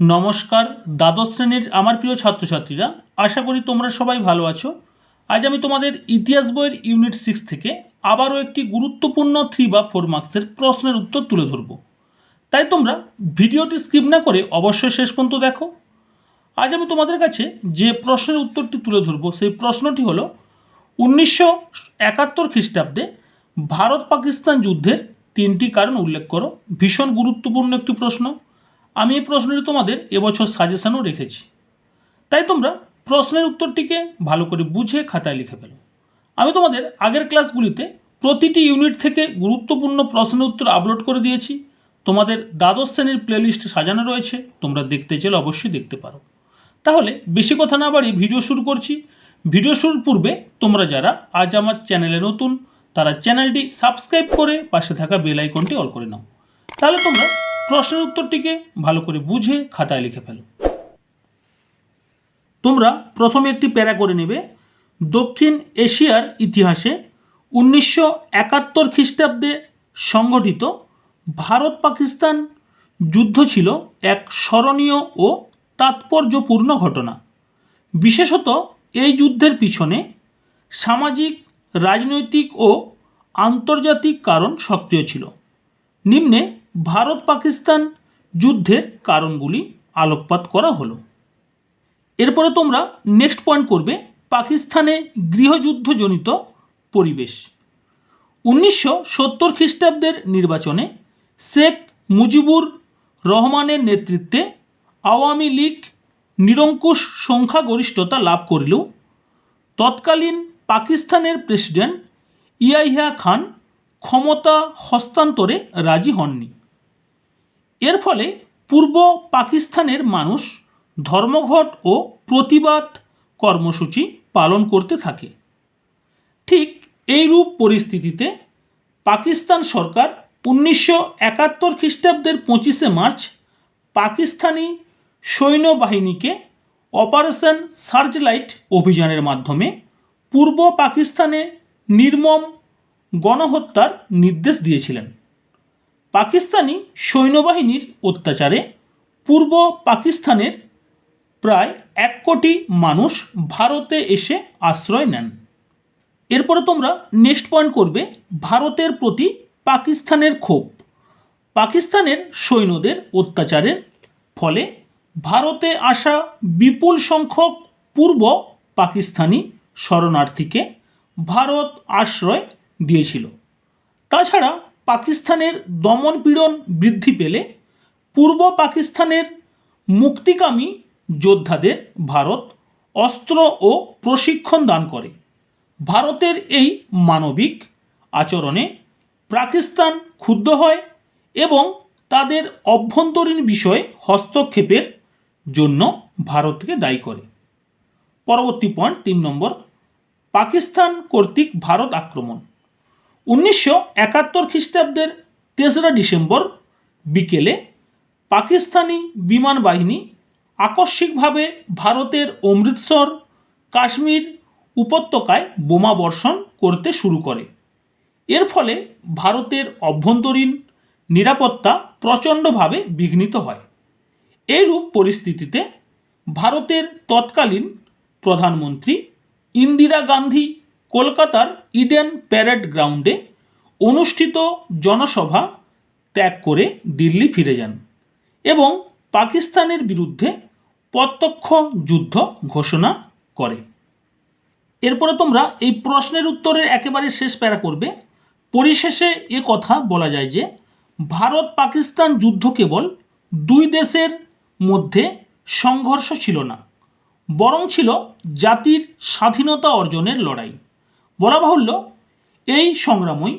নমস্কার, দ্বাদশ শ্রেণির আমার প্রিয় ছাত্রছাত্রীরা, আশা করি তোমরা সবাই ভালো আছো। আজ আমি তোমাদের ইতিহাস বইয়ের ইউনিট সিক্স থেকে আবারও একটি গুরুত্বপূর্ণ থ্রি বা ফোর মার্কসের প্রশ্নের উত্তর তুলে ধরব। তাই তোমরা ভিডিওটি স্কিপ না করে অবশ্যই শেষ পর্যন্ত দেখো। আজ আমি তোমাদের কাছে যে প্রশ্নের উত্তরটি তুলে ধরবো, সেই প্রশ্নটি হলো, উনিশশো একাত্তর খ্রিস্টাব্দে ভারত পাকিস্তান যুদ্ধের তিনটি কারণ উল্লেখ করো। ভীষণ গুরুত্বপূর্ণ একটি প্রশ্ন। আমি এই প্রশ্নটি তোমাদের এবছর সাজেশনও রেখেছি। তাই তোমরা প্রশ্নের উত্তরটিকে ভালো করে বুঝে খাতায় লিখে ফেলো। আমি তোমাদের আগের ক্লাসগুলিতে প্রতিটি ইউনিট থেকে গুরুত্বপূর্ণ প্রশ্নের উত্তর আপলোড করে দিয়েছি। তোমাদের দ্বাদশ শ্রেণির প্লেলিস্ট সাজানো রয়েছে, তোমরা দেখতে চাইলে অবশ্যই দেখতে পারো। তাহলে বেশি কথা না বাড়িয়ে ভিডিও শুরু করছি। ভিডিও শুরুর পূর্বে তোমরা যারা আজ আমার চ্যানেলে নতুন, তারা চ্যানেলটি সাবস্ক্রাইব করে পাশে থাকা বেল আইকনটি অল করে নাও। তাহলে তোমরা প্রশ্নের উত্তরটিকে ভালো করে বুঝে খাতায় লিখে ফেলো। তোমরা প্রথমে একটি প্যারা করে নেবে। দক্ষিণ এশিয়ার ইতিহাসে উনিশশো একাত্তর খ্রিস্টাব্দে সংগঠিত ভারত পাকিস্তান যুদ্ধ ছিল এক স্মরণীয় ও তাৎপর্যপূর্ণ ঘটনা। বিশেষত এই যুদ্ধের পিছনে সামাজিক, রাজনৈতিক ও আন্তর্জাতিক কারণ সক্রিয় ছিল। নিম্নে ভারত পাকিস্তান যুদ্ধের কারণগুলি আলোকপাত করা হলো। এরপরে তোমরা নেক্সট পয়েন্ট করবে পাকিস্তানে গৃহযুদ্ধজনিত পরিবেশ। উনিশশো সত্তর খ্রিস্টাব্দের নির্বাচনে শেখ মুজিবুর রহমানের নেতৃত্বে আওয়ামী লীগ নিরঙ্কুশ সংখ্যাগরিষ্ঠতা লাভ করলেও তৎকালীন পাকিস্তানের প্রেসিডেন্ট ইয়াহিয়া খান ক্ষমতা হস্তান্তরে রাজি হননি। এর ফলে পূর্ব পাকিস্তানের মানুষ ধর্মঘট ও প্রতিবাদ কর্মসূচি পালন করতে থাকে। ঠিক এইরূপ পরিস্থিতিতে পাকিস্তান সরকার উনিশশো একাত্তর খ্রিস্টাব্দের পঁচিশে মার্চ পাকিস্তানি সৈন্যবাহিনীকে অপারেশন সার্চলাইট অভিযানের মাধ্যমে পূর্ব পাকিস্তানে নির্মম গণহত্যার নির্দেশ দিয়েছিলেন। পাকিস্তানি সৈন্যবাহিনীর অত্যাচারে পূর্ব পাকিস্তানের প্রায় এক কোটি মানুষ ভারতে এসে আশ্রয় নেন। এরপরে তোমরা নেক্সট পয়েন্ট করবে ভারতের প্রতি পাকিস্তানের ক্ষোভ। পাকিস্তানের সৈন্যদের অত্যাচারের ফলে ভারতে আসা বিপুল সংখ্যক পূর্ব পাকিস্তানি শরণার্থীকে ভারত আশ্রয় দিয়েছিল। তাছাড়া পাকিস্তানের দমনপীড়ন বৃদ্ধি পেলে পূর্ব পাকিস্তানের মুক্তিকামী যোদ্ধাদের ভারত অস্ত্র ও প্রশিক্ষণ দান করে। ভারতের এই মানবিক আচরণে পাকিস্তান ক্ষুব্ধ হয় এবং তাদের অভ্যন্তরীণ বিষয়ে হস্তক্ষেপের জন্য ভারতকে দায়ী করে। পরবর্তী পয়েন্ট তিন নম্বর, পাকিস্তান কর্তৃক ভারত আক্রমণ। উনিশশো একাত্তর খ্রিস্টাব্দের তেসরা ডিসেম্বর বিকেলে পাকিস্তানি বিমান বাহিনী আকস্মিকভাবে ভারতের অমৃতসর, কাশ্মীর উপত্যকায় বোমা বর্ষণ করতে শুরু করে। এর ফলে ভারতের অভ্যন্তরীণ নিরাপত্তা প্রচণ্ডভাবে বিঘ্নিত হয়। এইরূপ পরিস্থিতিতে ভারতের তৎকালীন প্রধানমন্ত্রী ইন্দিরা গান্ধী কলকাতার ইডেন প্যারেড গ্রাউন্ডে অনুষ্ঠিত জনসভা ত্যাগ করে দিল্লি ফিরে যান এবং পাকিস্তানের বিরুদ্ধে প্রত্যক্ষ যুদ্ধ ঘোষণা করে। এরপরে তোমরা এই প্রশ্নের উত্তরের একেবারে শেষ প্যারা করবে। পরিশেষে এ কথা বলা যায় যে, ভারত পাকিস্তান যুদ্ধ কেবল দুই দেশের মধ্যে সংঘর্ষ ছিল না, বরং ছিল জাতির স্বাধীনতা অর্জনের লড়াই। বলা বাহুল্য, এই সংগ্রামই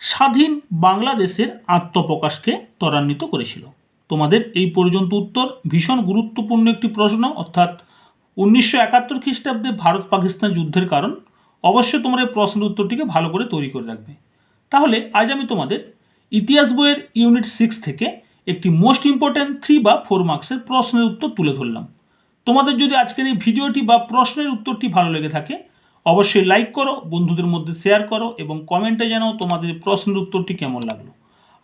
স্বাধীন বাংলাদেশের আত্মপ্রকাশকে ত্বরান্বিত করেছিল। তোমাদের এই পর্যন্ত উত্তর ভীষণ গুরুত্বপূর্ণ একটি প্রশ্ন, অর্থাৎ উনিশশো একাত্তর খ্রিস্টাব্দে ভারত পাকিস্তান যুদ্ধের কারণ। অবশ্যই তোমার এই প্রশ্নের উত্তরটিকে ভালো করে তৈরি করে রাখবে। তাহলে আজ আমি তোমাদের ইতিহাস বইয়ের ইউনিট সিক্স থেকে একটি মোস্ট ইম্পর্ট্যান্ট থ্রি বা ফোর মার্কসের প্রশ্নের উত্তর তুলে ধরলাম। তোমাদের যদি আজকের এই ভিডিওটি বা প্রশ্নের উত্তরটি ভালো লেগে থাকে অবশ্যই লাইক করো, বন্ধুদের মধ্যে শেয়ার করো এবং কমেন্টে জানাও তোমাদের প্রশ্নের উত্তরটি কেমন লাগল।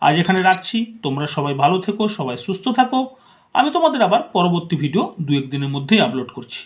আজ এখানে রাখছি, তোমরা সবাই ভালো থেকো, সবাই সুস্থ থাকো। আমি তোমাদের আবার পরবর্তী ভিডিও দু এক দিনের মধ্যেই আপলোড করছি।